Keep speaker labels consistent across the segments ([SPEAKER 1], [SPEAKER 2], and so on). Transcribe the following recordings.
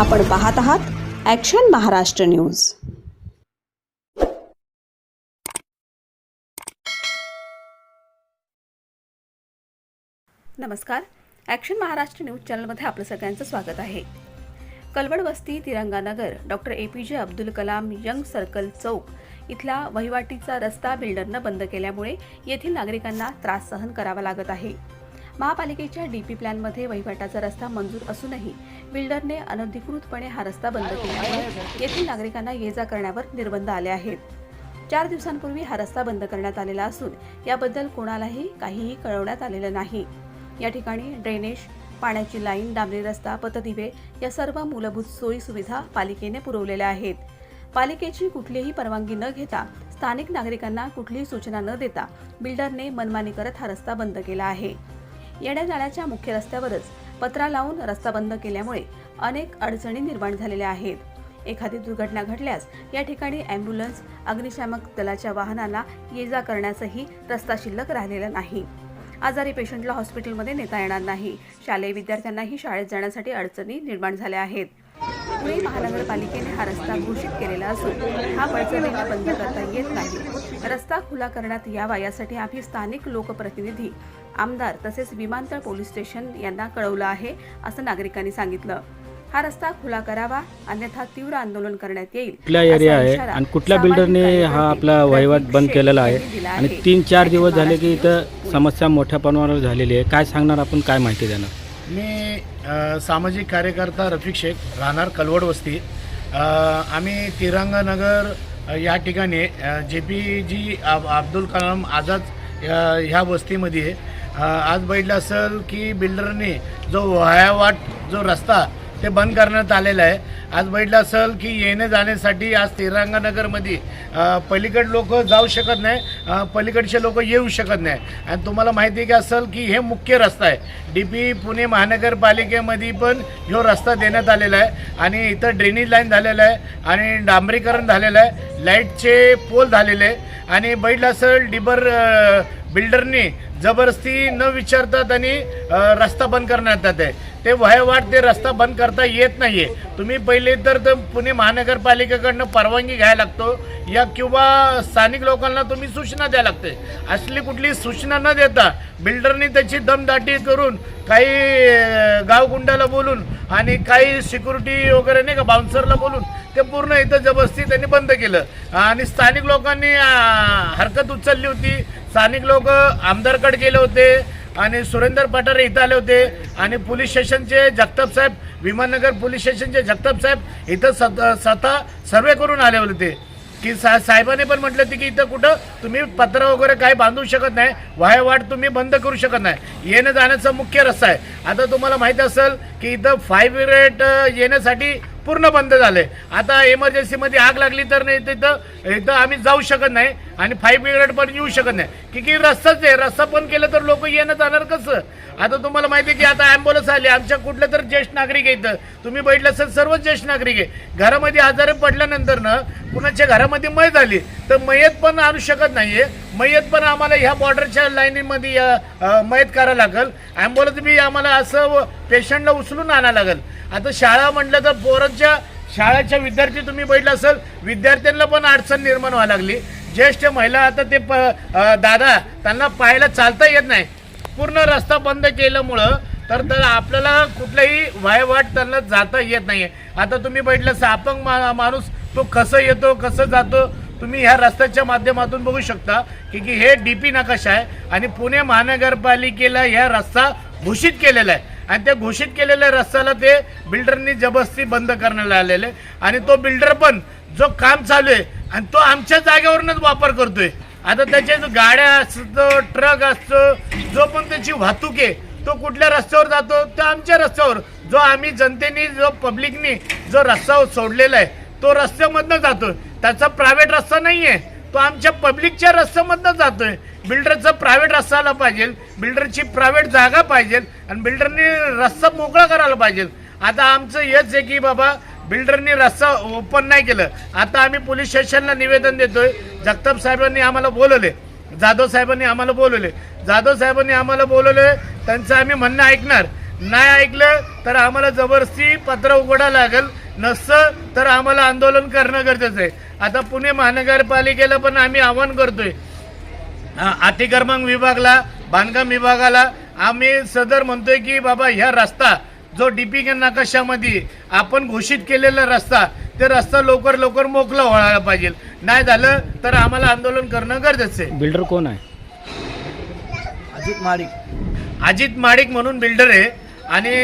[SPEAKER 1] आपण पाहत आहात ॲक्शन महाराष्ट्र न्यूज नमस्कार. ॲक्शन महाराष्ट्र न्यूज चॅनलमध्ये आपलं सगळ्यांचं स्वागत आहे. कलवड वस्ती तिरंगानगर doctor A P J Abdul Kalam young circle चौक इथला वहिवाटीचा रस्ता बिल्डरनं बंद केल्यामुळे येथील नागरिकांना त्रास सहन करावा लागत आहे. महापालिकेच्या डी पी प्लॅनमध्ये वहिवाटाचा रस्ता मंजूर असूनही बिल्डरने अनधिकृतपणे हा रस्ता बंद केल्यामुळे येथील नागरिकांना ये जा करण्यावर निर्बंध आले आहेत. चार दिवसांपूर्वी हा रस्ता बंद करण्यात आलेला असून याबद्दल कोणालाही काहीही कळवण्यात आलेलं नाही. या ठिकाणी ड्रेनेज पाण्याची लाईन डांबरी रस्ता पतदिवे या सर्व मूलभूत सोयी सुविधा पालिकेने पुरवलेल्या आहेत. पालिकेची कुठलीही परवानगी न घेता स्थानिक नागरिकांना कुठलीही सूचना न देता बिल्डरने मनमानी करत हा रस्ता बंद केला आहे. येण्याजाण्याच्या मुख्य रस्त्यावरच पत्रा लावून रस्ता बंद केल्यामुळे अनेक अडचणी निर्माण झालेल्या आहेत. एखादी दुर्घटना घडल्यास या ठिकाणी ॲम्ब्युलन्स अग्निशामक दलाच्या वाहनाला ये जा करण्यासही रस्ता शिल्लक राहिलेला नाही. आजारी पेशंटला हॉस्पिटलमध्ये नेता येणार नाही. शालेय विद्यार्थ्यांनाही शाळेत जाण्यासाठी अडचणी निर्माण झाल्या आहेत. पुणे महानगरपालिकेने हा रस्ता घोषित केलेला असून हा बळजबरीने बंद करता येत नाही. रस्ता खुला करण्यात यावा यासाठी आम्ही स्थानिक लोकप्रतिनिधी आमदार तसेच विमानतळ पोलीस स्टेशन यांना कळवलं आहे असं नागरिकांनी सांगितलं. हा रस्ता खुला करावा अन्यथा तीव्र आंदोलन करण्यात येईल
[SPEAKER 2] कुठल्या एरिया आहे आणि कुठल्या बिल्डरने हा आपला वहिवाट बंद केलेला आहे? आणि. तीन चार दिवस झाले की इथं समस्या मोठ्या प्रमाणावर झालेली आहे. काय सांगणार आपण? काय माहिती देणार?
[SPEAKER 3] मी सामाजिक कार्यकर्ता रफिक शेख राहणार कलवड वस्ती. आम्ही तिरंगानगर या ठिकाणी जे पी जी अब- अब्दुल कलाम आझाद ह्या वस्तीमध्ये आज बघितलं असेल की बिल्डरने जो वायावाट जो रस्ता ते बंद करण्यात आलेला आहे. आज बघितलं असेल की येणे जाण्यासाठी आज तिरंगानगरमध्ये पलीकड लोक जाऊ शकत नाही पलीकडचे लोक येऊ शकत नाही. आणि तुम्हाला माहिती आहे की असेल की हे मुख्य रस्ता आहे. डी पी पुणे महानगरपालिकेमध्ये पण ह्यो रस्ता देण्यात आलेला आहे आणि इथं ड्रेनेज लाईन झालेलं आहे आणि डांबरीकरण झालेलं आहे. लाईटचे पोल झालेले आहे. आणि बघितलं असेल डिबर बिल्डरनी जबरदस्ती न विचारता आणि रस्ता बंद करण्यात आहे. ते वयवाट ते रस्ता बंद करता येत नाहीये. तुम्ही पहिले तर पुणे महानगरपालिकेकडनं परवानगी घ्यायला लागतो. या किंवा स्थानिक लोकांना तुम्ही सूचना द्यायला लागते. असली कुठली सूचना न देता बिल्डरनी त्याची दमदाटी करून काही गावगुंडाला बोलून आणि काही सिक्युरिटी वगैरे नाही का बाउन्सरला बोलून ते पूर्ण इथं जबरदस्ती त्यांनी बंद केलं. आणि स्थानिक लोकांनी हरकत उचलली होती. स्थानिक लोक आमदारकडे गेले होते. आणि सुरेंदर पठारे इथं आले होते. आणि पोलीस स्टेशनचे जगताप साहेब विमाननगर पोलीस स्टेशनचे जगताप साहेब इथं सत स्वतः सर्वे करून आले होते. की सा साहेबाने पण म्हटलं होते की इथं कुठं तुम्ही पत्र वगैरे काही बांधू शकत नाही वायवाट तुम्ही बंद करू शकत नाही. येणं जाण्याचा मुख्य रस्ता आहे. आता तुम्हाला माहीत असेल की इथं फाईव्ह रेट येण्यासाठी पूर्ण बंद झालंय आता इमर्जन्सीमध्ये आग लागली तर नाही तिथं इथं आम्ही जाऊ शकत नाही आणि फाईव्ह ब्रिगेड पण येऊ शकत नाही. की की रस्ताच आहे रस्ता बंद केलं तर लोक येणं जाणार कसं? आता तुम्हाला माहिती आहे की आता ॲम्ब्युलन्स आली आमच्या कुठलं तर ज्येष्ठ नागरिक आहे इथं. तुम्ही बैठलं असेल सर्वच ज्येष्ठ नागरिक आहे. घरामध्ये आजारी पडल्यानंतर ना कुणाच्या घरामध्ये मय झाली तर मयत पण आणू शकत नाहीये. मयत पण आम्हाला ह्या बॉर्डरच्या लाईनीमध्ये मयत करावं लागेल. ॲम्ब्युलन्स बी आम्हाला असं पेशंटला उचलून आणावं लागेल. आता शाळा म्हटलं तर पोरांच्या शाळेच्या विद्यार्थी तुम्ही बघितलं असेल विद्यार्थ्यांना पण अडचण निर्माण व्हायला लागली. ज्येष्ठ महिला आता ते प दादा त्यांना पाहायला चालता येत नाही. पूर्ण रस्ता बंद केल्यामुळं तर तर आपल्याला कुठलाही वायवाट त्यांना जाता येत नाही आता तुम्ही बघितलं असं अपंग मा माणूस तो कसं येतो कसं जातो तुम्ही ह्या रस्त्याच्या माध्यमातून बघू शकता की की हे डी पी नकाश आहे? आणि पुणे महानगरपालिकेला ह्या रस्ता घोषित केलेला आहे. आणि त्या घोषित केलेल्या रस्त्याला ते बिल्डरनी जबरदस्ती बंद करण्यात आलेले आहे. आणि तो बिल्डर पण जो काम चालू आहे आणि तो आमच्या जागेवरूनच वापर करतोय. आता त्याच्या जो गाड्या असतो ट्रक असतो जो पण त्याची वाहतूक आहे तो कुठल्या रस्त्यावर जातो? तो आमच्या रस्त्यावर. जो आम्ही जनतेने जो पब्लिकनी जो रस्ता सोडलेला आहे तो रस्त्यामधनं जातो त्याचा प्रायव्हेट रस्ता नाही आहे तो आमच्या पब्लिकच्या रस्त्यामधनं जातोय. बिल्डरचा प्रायव्हेट रस्ता आला पाहिजे बिल्डरची प्रायव्हेट जागा पाहिजे आणि बिल्डरने रस्ता मोकळा करायला पाहिजे. आता आमचं हेच आहे की बाबा बिल्डरनी रस्ता ओपन नाही केलं. आता आम्ही पोलीस स्टेशनला निवेदन देतोय. जगताप साहेबांनी आम्हाला बोलवले. जाधव साहेबांनी आम्हाला बोलवले. जाधव साहेबांनी आम्हाला बोलवले त्यांचं आम्ही म्हणणं ऐकणार. नाही ऐकलं तर आम्हाला जबरदस्ती पत्र उघडा लागेल. नसतं तर आम्हाला आंदोलन करणं गरजेचं आहे. आता पुणे महानगरपालिकेला पण आम्ही आवाहन करतोय. अतिक्रमण विभागाला बांधकाम विभागाला आम्ही सदर म्हणतोय की बाबा ह्या रस्ता जो डीपी के नकाशामध्ये आपण घोषित केलेला रस्ता ते रस्ता लवकर लवकर मोकला व्हायला पाहिजे. नाही झालं तर आम्हाला आंदोलन करणं गरजेचं आहे.
[SPEAKER 2] बिल्डर कोण आहे?
[SPEAKER 4] अजित माडिक.
[SPEAKER 3] अजित माडिक म्हणून बिल्डर आहे. आणि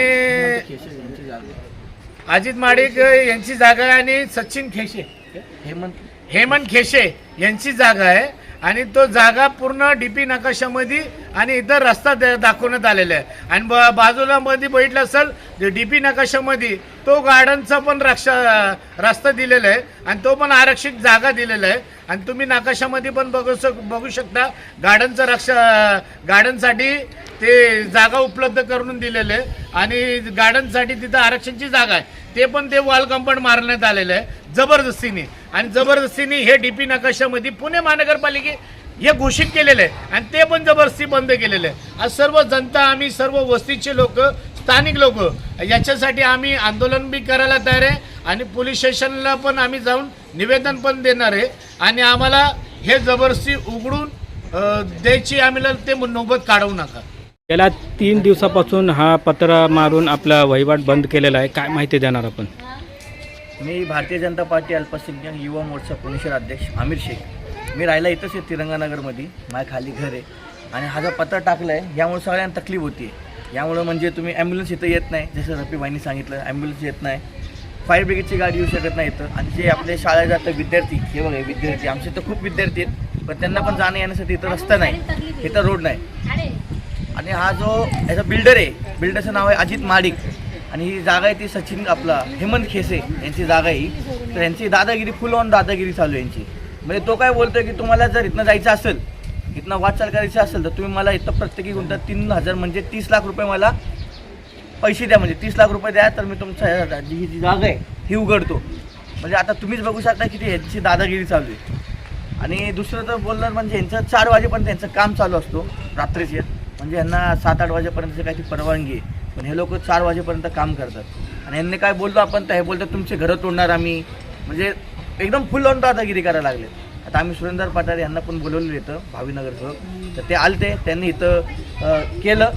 [SPEAKER 3] अजित माडिक यांची जागा आहे आणि सचिन खेशे.
[SPEAKER 4] हेमंत
[SPEAKER 3] हेमंत खेशे यांची जागा आहे आणि तो जागा पूर्ण डीपी नकाशामध्ये आणि इथं रस्ता दाखवण्यात आलेला आहे. आणि ब- बाजूला मध्ये बघितलं असेल डीपी नकाशामध्ये तो गार्डनचा पण रक्षा रस्ता दिलेला आहे आणि तो पण आरक्षित जागा दिलेला आहे. आणि तुम्ही नकाशामध्ये पण बघू शक बघू शकता गार्डनचं रक्षा गार्डनसाठी ते जागा उपलब्ध करून दिलेलं आहे. आणि गार्डनसाठी तिथं आरक्षणची जागा आहे. ते पण ते वॉल कंपाऊंड मारण्यात आलेलं आहे. जबरदस्तीने. आणि जबरदस्तीने हे डी पी नकाशामध्ये पुणे महानगरपालिके हे घोषित केलेलं आहे. आणि ते पण जबरदस्ती बंद केलेलं आहे. आज सर्व जनता आम्ही सर्व वस्तीचे लोक स्थानिक लोक याच्यासाठी आम्ही आंदोलन बी करायला तयार आहे. आणि पोलीस स्टेशनला पण आम्ही जाऊन निवेदन पण देणार आहे. आणि आम्हाला हे जबरदस्ती उघडून द्यायची आम्हाला ते नोबत काढवू नका.
[SPEAKER 2] गेल्या तीन दिवसापासून हा पत्र मारून आपला वहिवाट बंद केलेला आहे. काय माहिती देणार आपण?
[SPEAKER 4] मी भारतीय जनता पार्टी अल्पसंख्याक युवा मोर्चा पुणे शहर अध्यक्ष आमिर शेख. मी राहिला इथंच आहे तिरंगानगरमध्ये. माझ्या खाली घर आहे. आणि हा जो पत्र टाकला आहे यामुळे सगळ्यांना तकलीफ होती यामुळं म्हणजे तुम्ही ॲम्ब्युलन्स इथं येत नाही. जसं रफीबाईंनी सांगितलं ॲम्ब्युलन्स येत नाही. फायर ब्रिगेडची गाडी येऊ शकत नाही इथं. आणि जे आपले शाळेत जातात विद्यार्थी हे बघा विद्यार्थी. आमचे तर खूप विद्यार्थी आहेत पण त्यांना पण जाणं येण्यासाठी इथं रस्ता नाही. इथं रोड नाही. आणि हा जो याचा बिल्डर आहे बिल्डरचं नाव आहे अजित माडिक. आणि ही जागा आहे ती सचिन आपला हेमंत खेसे यांची जागा आहे ही. तर यांची दादागिरी फुल ऑन दादागिरी चालू आहे यांची. म्हणजे तो काय बोलतोय की तुम्हाला जर इथनं जायचं असेल इथनं वाटचाल करायची असेल तर तुम्ही मला इथं प्रत्येकी गुंठा तीन हजार म्हणजे तीस लाख रुपये मला पैसे द्या. म्हणजे तीस लाख रुपये द्या तर मी तुमच्या जी ही जी जागा आहे ही उघडतो. म्हणजे आता तुम्हीच बघू शकता की ती यांची दादागिरी चालू आहे. आणि दुसरं तर बोलणार म्हणजे यांचं चार वाजेपर्यंत यांचं काम चालू असतो रात्रीचे. म्हणजे यांना सात आठ वाजेपर्यंत काही परवानगी आहे. पण हे लोक चार वाजेपर्यंत काम करतात. आणि यांनी काय बोललो आपण तर हे बोलतात तुमचे घरं तोडणार आम्ही. म्हणजे एकदम फुल ऑन दादागिरी करायला लागले. आता आम्ही सुरेंदर पाटारे यांना पण बोलवलेलं इथं भावीनगरचं. तर ते आलते त्यांनी इथं केलं.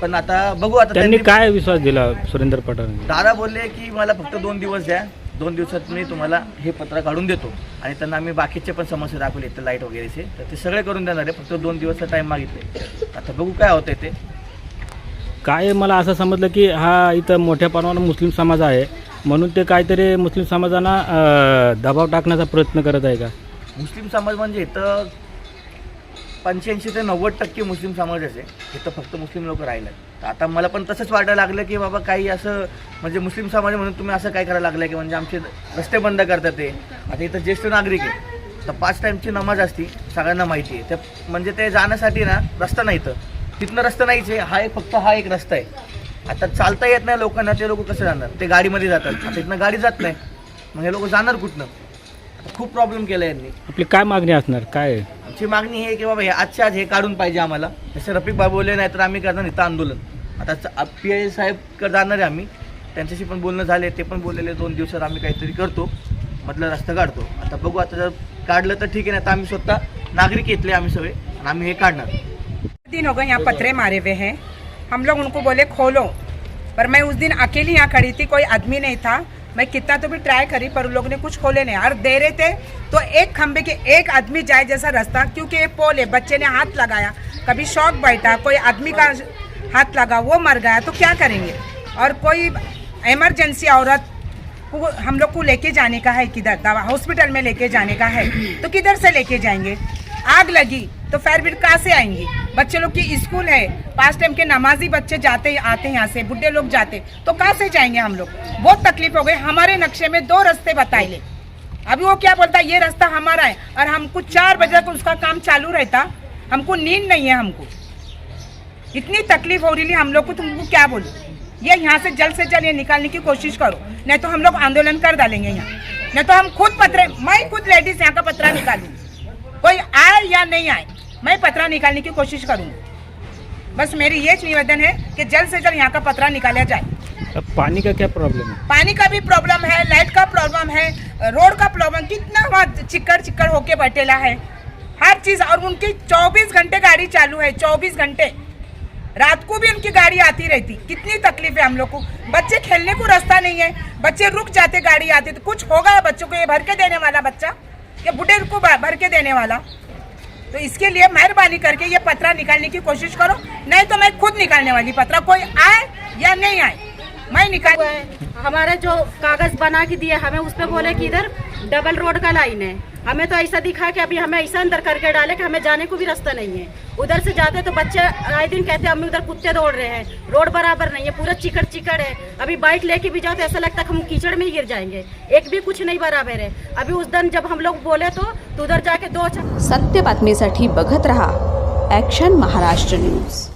[SPEAKER 4] पण आता बघू आता
[SPEAKER 2] त्यांनी काय विश्वास दिला सुरेंद्र पठार
[SPEAKER 4] दादा बोलले की मला फक्त दोन दिवस द्या. दोन दिवसात मी तुम्हाला हे पत्र काढून देतो. आणि त्यांना आम्ही बाकीचे पण समस्या दाखवले इथं लाइट वगैरेचे. तर ते सगळे करून देणार आहे फक्त दोन दिवसचा टाईम मागितले. आता बघू काय होतंय ते.
[SPEAKER 2] काय मला असं समजलं की हा इथं मोठ्या प्रमाणात मुस्लिम समाज आहे. म्हणून ते काहीतरी मुस्लिम समाजांना दबाव टाकण्याचा प्रयत्न करत आहे का?
[SPEAKER 4] मुस्लिम समाज म्हणजे इथं पंच्याऐंशी ते नव्वद टक्के मुस्लिम समाजच आहे इथं फक्त मुस्लिम लोक राहिले तर आता मला पण तसंच वाटायला लागलं की बाबा काही असं म्हणजे मुस्लिम समाज म्हणून तुम्ही असं काय करायला लागलं की म्हणजे आमचे रस्ते बंद करतात ते. आता इथं ज्येष्ठ नागरिक आहे. तर पाच टाईमची नमाज असती सगळ्यांना माहिती आहे. त्या म्हणजे ते जाण्यासाठी ना रस्ता नाही इथं. तिथनं रस्ता नाहीच आहे हा एक फक्त हा एक रस्ता आहे. आता चालता येत नाही लोकांना ते लोक कसं जाणार? ते गाडीमध्ये जातात. आता इथनं गाडी जात नाही. मग हे लोक जाणार कुठनं? खूप प्रॉब्लेम केला यांनी.
[SPEAKER 2] आपली काय मागणी असणार? काय?
[SPEAKER 4] आमची मागणी आहे की बाबा हे आजच्या आज हे काढून पाहिजे आम्हाला. जसे रफिक बाबू बोलले नाही तर आम्ही करणार इथं आंदोलन. आता पी आय साहेबकडे जाणार आहे आम्ही. त्यांच्याशी पण बोलणं झाले ते पण बोललेले दोन दिवसात आम्ही काहीतरी करतो. मधला रस्ता काढतो. आता बघू आता जर काढलं तर ठीक आहे ना तर आम्ही स्वतः नागरिक येतले आम्ही सगळे आणि आम्ही हे काढणार.
[SPEAKER 5] दिन हो गए यहाँ पत्रे मारे हुए हैं। हम लोग उनको बोले खोलो। पर मैं उस दिन अकेली यहाँ खड़ी थी कोई आदमी नहीं था। मैं कितना तो भी ट्राई करी पर उन लोगों ने कुछ खोले नहीं। और दे रहे थे तो एक खंबे के एक आदमी जाए जैसा रास्ता क्योंकि ये पोल है बच्चे ने हाथ लगाया। कभी शौक बैठा कोई आदमी का हाथ लगा वो मर गया तो क्या करेंगे? और कोई इमरजेंसी औरत हम लोग को लेके जाने का है किधर? दवा हॉस्पिटल में लेके जाने का है। तो किधर से लेके जाएँगे? आग लगी तो फायर ब्रिगेड कहाँ से आएँगी? बच्चे लोग की स्कूल है, पास टाइम के नमाजी बच्चे जाते, आते हैं यहाँ से, बुढ़े लोग जाते। तो कहाँ से जाएँगे हम लोग? बहुत तकलीफ़ हो गई, हमारे नक्शे में दो रास्ते बताए ले। अभी वो क्या बोलता है ये रास्ता हमारा है और हमको चार बजे तक उसका काम चालू रहता। हमको नींद नहीं है हमको। इतनी तकलीफ़ हो रही हम लोग को तुमको क्या बोलूँ? ये यहाँ से जल्द से जल्द ये निकालने की कोशिश करो। नहीं तो हम लोग आंदोलन कर डालेंगे यहाँ। नहीं तो हम खुद पत्र मैं खुद लेडीज़ यहाँ का पत्रा निकालूँगी कोई आए या नहीं आए मैं पत्रा निकालने की कोशिश करूँगी बस मेरी ये निवेदन है कि जल्द से जल्द यहाँ का पत्रा निकाला जाए।
[SPEAKER 2] अब पानी का क्या प्रॉब्लम है?
[SPEAKER 5] पानी का भी प्रॉब्लम है लाइट का प्रॉब्लम है रोड का प्रॉब्लम कितना वहाँ चिक्कड़ चिक्कड़ होके बैठेला है। हर चीज़ और उनकी 24 घंटे गाड़ी चालू है 24 घंटे। रात को भी उनकी गाड़ी आती रहती। कितनी तकलीफ़ है हम लोग को। बच्चे खेलने को रास्ता नहीं है। बच्चे रुक जाते, गाड़ी आती। तो कुछ होगा बच्चों को, ये भर के देने वाला बच्चा? या बुढ़े को भर के देने वाला? तो इसके लिए मेहरबानी करके ये पत्रा निकालने की कोशिश करो। नहीं तो मैं खुद निकालने वाली पत्रा। कोई आए या नहीं आए, मैं निकाल
[SPEAKER 6] हमारे जो कागज़ बना के दिए हमें, उस पर बोले कि इधर डबल रोड का लाइन है। हमें तो ऐसा दिखा कि अभी हमें ऐसा अंदर करके डाले कि हमें जाने को भी रास्ता नहीं है। उधर से जाते तो बच्चे आए दिन कहते हम उधर कुत्ते दौड़ रहे हैं। रोड बराबर नहीं है पूरा चिकड़ चिकड़ है। अभी बाइक लेके भी जाओ तो ऐसा लगता है हम कीचड़ में ही गिर जाएँगे। एक भी कुछ नहीं बराबर है। अभी उस दिन जब हम लोग बोले तो, तो उधर जाके दो
[SPEAKER 1] सत्य बातमीसाठी बघत रहा ॲक्शन महाराष्ट्र न्यूज़